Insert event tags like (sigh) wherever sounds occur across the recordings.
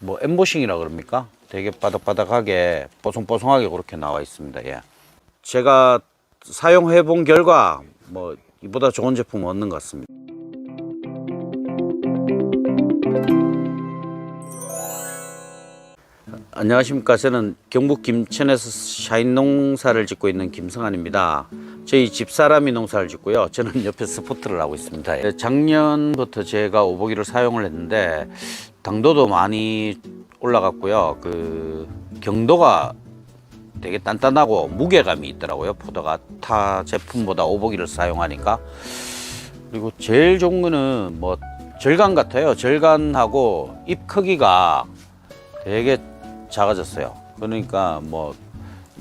뭐 엠보싱이라 그럽니까? 되게 바닥바닥하게 뽀송뽀송하게 그렇게 나와 있습니다. 예. 제가 사용해 본 결과 뭐 이보다 좋은 제품 없는 것 같습니다. 안녕하십니까. 저는 경북 김천에서 샤인 농사를 짓고 있는 김성환입니다. 저희 집사람이 농사를 짓고요. 저는 (laughs) 옆에 스포트를 하고 있습니다. 예, 작년부터 제가 오보기를 사용을 했는데 당도도 많이 올라갔고요. 그 경도가 되게 단단하고 무게감이 있더라고요. 포도가 타 제품보다 오보기를 사용하니까. 그리고 제일 좋은 거는 뭐 절간 같아요. 절간하고 잎 크기가 되게 작아졌어요. 그러니까 뭐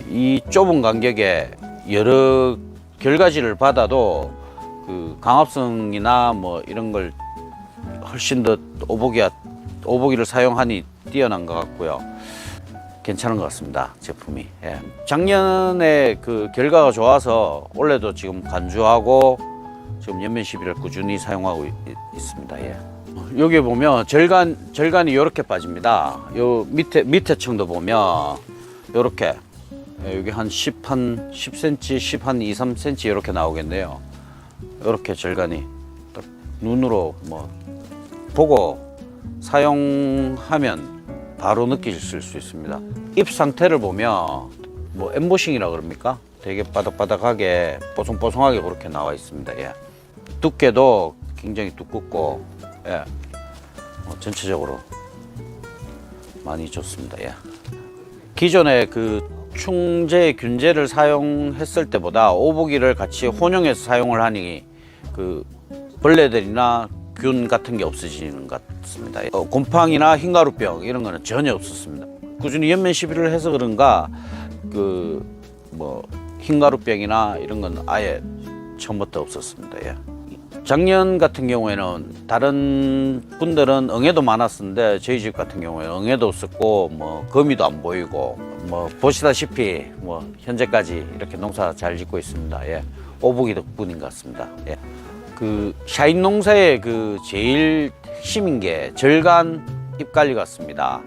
이 좁은 간격에 여러 결과지를 받아도 그 강압성이나 뭐 이런 걸 훨씬 더 오보기가 오보기를 사용하니 뛰어난 것 같고요. 괜찮은 것 같습니다. 제품이. 예. 작년에 그 결과가 좋아서 올해도 지금 간주하고 지금 연면 시비를 꾸준히 사용하고 있, 있습니다. 예. 여기 보면 절간 절간이 이렇게 빠집니다. 요 밑에 밑에 층도 보면 이렇게 여기 한 10, 한 10cm, 10, 한 2, 3cm 이렇게 나오겠네요. 이렇게 절간이 딱 눈으로 뭐 보고 사용하면 바로 느끼실 수 있습니다. 잎 상태를 보면 뭐 엠보싱이라 그럽니까? 되게 바닥바닥하게 뽀송뽀송하게 그렇게 나와 있습니다. 예. 두께도 굉장히 두껍고 예. 어, 전체적으로 많이 좋습니다. 예. 기존에 그 충제 균제를 사용했을 때보다 오보기를 같이 혼용해서 사용을 하니 그 벌레들이나 균 같은 게 없어지는 것 같습니다. 어, 곰팡이나 흰가루병 이런 거는 전혀 없었습니다. 꾸준히 연면 시비를 해서 그런가 그 뭐 흰가루병이나 이런 건 아예 처음부터 없었습니다. 예. 작년 같은 경우에는 다른 분들은 응애도 많았었는데 저희 집 같은 경우에는 응애도 없었고 뭐 거미도 안 보이고 뭐 보시다시피 뭐 현재까지 이렇게 농사 잘 짓고 있습니다. 예. 오복이 덕분인 것 같습니다. 예. 그 샤인 농사의 그 제일 핵심인 게 절간 잎 관리 같습니다.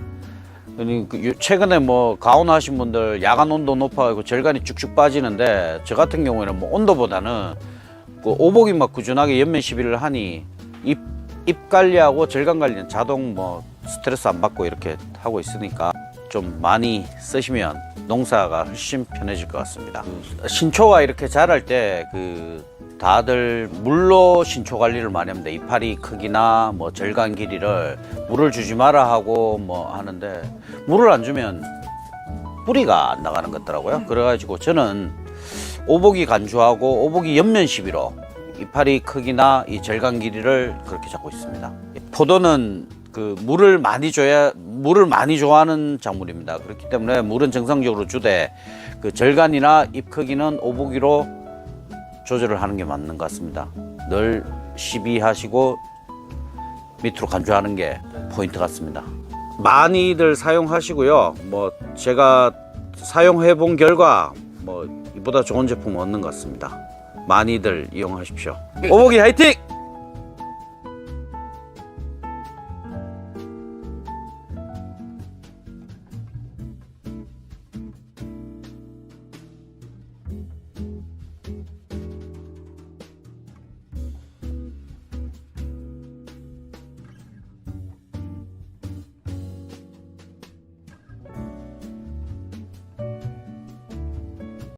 그 요- 최근에 뭐 가온 하신 분들 야간 온도 높아가지고 절간이 쭉쭉 빠지는데 저 같은 경우에는 뭐 온도보다는 그 오복이 막 꾸준하게 연면 시비를 하니 잎, 잎 관리하고 절간 관리는 자동 뭐 스트레스 안 받고 이렇게 하고 있으니까 좀 많이 쓰시면 농사가 훨씬 편해질 것 같습니다. 그 신초가 이렇게 자랄 때 그 다들 물로 신초 관리를 많이 합니다. 이파리 크기나 뭐 절간 길이를 물을 주지 마라 하고 뭐 하는데 물을 안 주면 뿌리가 안 나가는 것 같더라고요. 그래가지고 저는 오복이 간주하고 오복이 옆면 시비로 이파리 크기나 이 절간 길이를 그렇게 잡고 있습니다. 포도는 그 물을 많이 줘야 물을 많이 좋아하는 작물입니다. 그렇기 때문에 물은 정상적으로 주되 그 절간이나 잎 크기는 오복이로 조절을 하는 게 맞는 것 같습니다. 늘 시비하시고 밑으로 간주하는 게 포인트 같습니다. 많이들 사용하시고요. 뭐 제가 사용해 본 결과 뭐 이보다 좋은 제품 없는 것 같습니다. 많이들 이용하십시오. 오복이 화이팅!